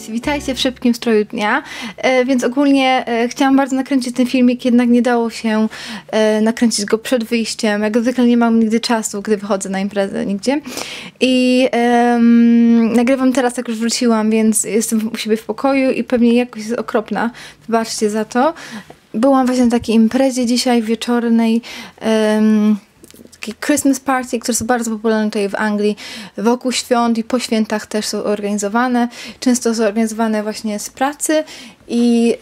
Cześć, witajcie w szybkim stroju dnia. E, więc ogólnie e, chciałam bardzo nakręcić ten filmik, jednak nie dało się e, nakręcić go przed wyjściem. Jak zwykle nie mam nigdy czasu, gdy wychodzę na imprezę nigdzie. I nagrywam teraz, jak już wróciłam, więc jestem u siebie w pokoju i pewnie jakoś jest okropna. Wybaczcie za to. Byłam właśnie na takiej imprezie dzisiaj wieczornej. em, takie Christmas party, które są bardzo popularne tutaj w Anglii. Wokół świąt i po świętach też są organizowane. Często są organizowane właśnie z pracy i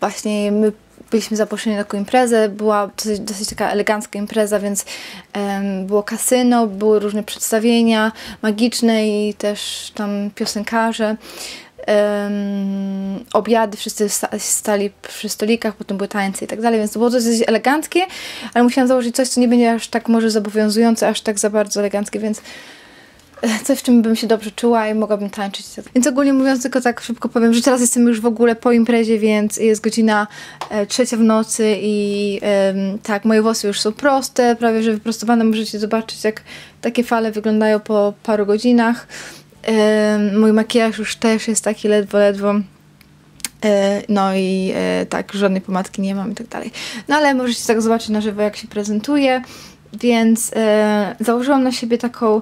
właśnie my byliśmy zaproszeni na taką imprezę. Była dosyć, dosyć taka elegancka impreza, więc em, było kasyno, były różne przedstawienia magiczne i też tam piosenkarze. Em, obiady, wszyscy sta- stali przy stolikach, potem były tańce i tak dalej, więc to było dosyć eleganckie, ale musiałam założyć coś, co nie będzie aż tak może zobowiązujące, aż tak za bardzo eleganckie, więc e, coś, w czym bym się dobrze czuła i mogłabym tańczyć. Więc ogólnie mówiąc, tylko tak szybko powiem, że teraz jestem już w ogóle po imprezie, więc jest godzina e, trzecia w nocy i tak, moje włosy już są proste, prawie że wyprostowane. Możecie zobaczyć, jak takie fale wyglądają po paru godzinach. Mój makijaż już też jest taki ledwo, ledwo. E, No i e, tak, żadnej pomadki nie mam i tak dalej. No ale możecie tak zobaczyć na żywo, jak się prezentuje. Więc e, założyłam na siebie taką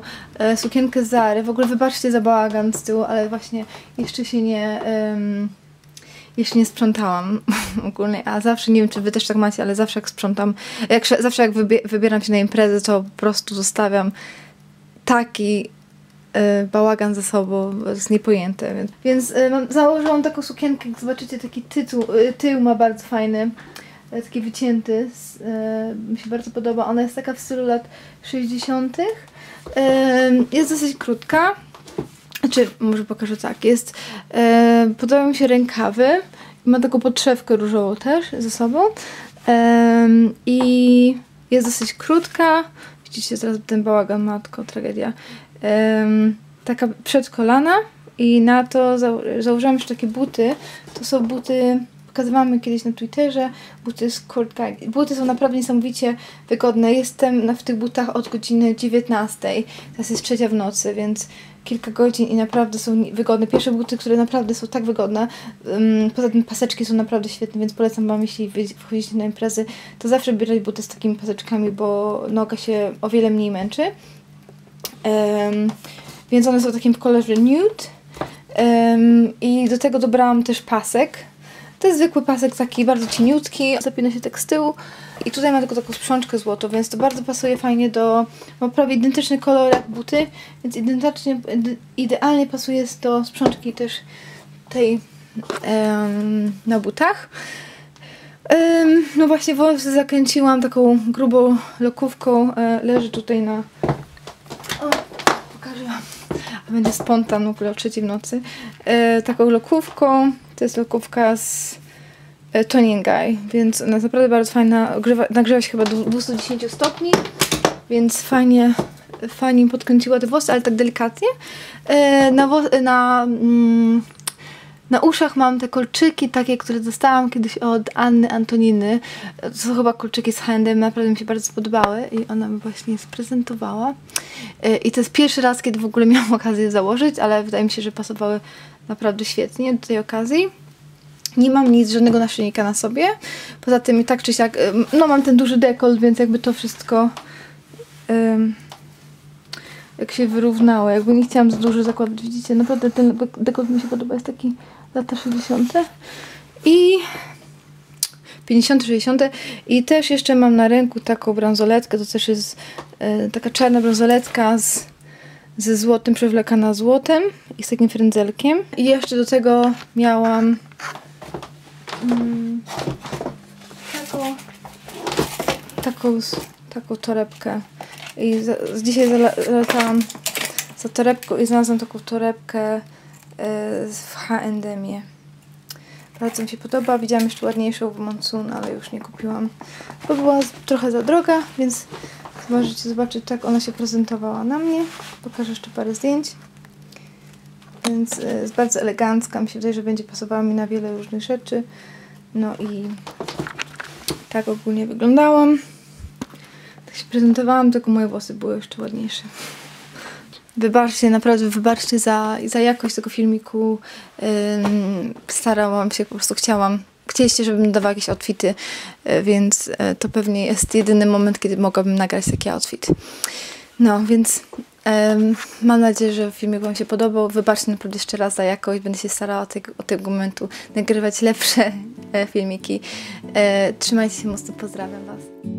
sukienkę Zary. W ogóle wybaczcie za bałagan z tyłu, ale właśnie jeszcze się nie... jeszcze nie sprzątałam ogólnie, a zawsze, nie wiem czy wy też tak macie, ale zawsze jak sprzątam, jak, zawsze jak wybie- wybieram się na imprezę, to po prostu zostawiam taki bałagan ze sobą, jest niepojęte. Więc, e, mam, założyłam taką sukienkę, jak zobaczycie, taki tytuł, e, tył ma bardzo fajny, taki wycięty, mi się bardzo podoba. Ona jest taka w stylu lat 60. E, jest dosyć krótka, znaczy, może pokażę tak, jest, podobają mi się rękawy, ma taką podszewkę różową też ze sobą i jest dosyć krótka, widzicie teraz ten bałagan, matko, tragedia, taka przedkolana i na to zało założyłam jeszcze takie buty, to są buty, pokazywałam kiedyś na Twitterze, buty z kurtkami, buty są naprawdę niesamowicie wygodne, jestem w tych butach od godziny 19, teraz jest trzecia w nocy, więc kilka godzin i naprawdę są wygodne. Pierwsze buty, które naprawdę są tak wygodne. Poza tym paseczki są naprawdę świetne, więc polecam Wam, jeśli wchodzicie na imprezy, to zawsze bierać buty z takimi paseczkami, bo noga się o wiele mniej męczy. Em, więc one są w takim kolorze nude. Em, I do tego dobrałam też pasek. To jest zwykły pasek taki bardzo cieniutki, zapina się tak z tyłu i tutaj ma tylko taką sprzączkę złotą, więc to bardzo pasuje fajnie do... ma prawie identyczny kolor jak buty, więc identycznie, ide- idealnie pasuje do sprzączki też tej em, na butach. Em, no właśnie włosy zakręciłam taką grubą lokówką, e, leży tutaj na... O, pokażę wam. A będzie spontan w ogóle o trzeciej w nocy. E, taką lokówką. To jest lokówka z e, Tony Guy, więc ona jest naprawdę bardzo fajna. Ogrzewa, nagrzewa się chyba do 210 stopni, więc fajnie, fajnie podkręciła te włosy, ale tak delikatnie. E, na, na, mm, na uszach mam te kolczyki takie, które dostałam kiedyś od Anny Antoniny. To są chyba kolczyki z H&M, naprawdę mi się bardzo spodobały i ona mi właśnie je sprezentowała. E, I to jest pierwszy raz, kiedy w ogóle miałam okazję je założyć, ale wydaje mi się, że pasowały naprawdę świetnie do tej okazji. Nie mam nic, żadnego naszyjnika na sobie. Poza tym i tak czy siak, no mam ten duży dekolt, więc jakby to wszystko jak się wyrównało. Jakby nie chciałam za dużo zakładać. Widzicie, naprawdę ten dekolt mi się podoba. Jest taki lata 60. I 50, 60. I też jeszcze mam na ręku taką bransoletkę. To też jest e, taka czarna bransoletka z, ze złotym, przewlekana złotem i z takim frędzelkiem. I jeszcze do tego miałam mm, taką, taką, taką torebkę. I za, dzisiaj zale- zalatałam za torebką i znalazłam taką torebkę e, w H&M-ie. Bardzo mi się podoba. Widziałam jeszcze ładniejszą w Monsoon, ale już nie kupiłam. Bo była trochę za droga, więc możecie zobaczyć, jak ona się prezentowała na mnie. Pokażę jeszcze parę zdjęć. Więc e, jest bardzo elegancka. Mi się wydaje, że będzie pasowała mi na wiele różnych rzeczy. No i tak ogólnie wyglądałam. Się prezentowałam, tylko moje włosy były jeszcze ładniejsze. wybaczcie, naprawdę wybaczcie za, za jakość tego filmiku. Ym, starałam się, po prostu chciałam. Chcieliście, żebym dawała jakieś outfity, y, więc y, to pewnie jest jedyny moment, kiedy mogłabym nagrać taki outfit. No, więc em, mam nadzieję, że filmik Wam się podobał. Wybaczcie naprawdę jeszcze raz za jakość. Będę się starała tego, od tego momentu nagrywać lepsze e, filmiki. E, trzymajcie się mocno, pozdrawiam Was.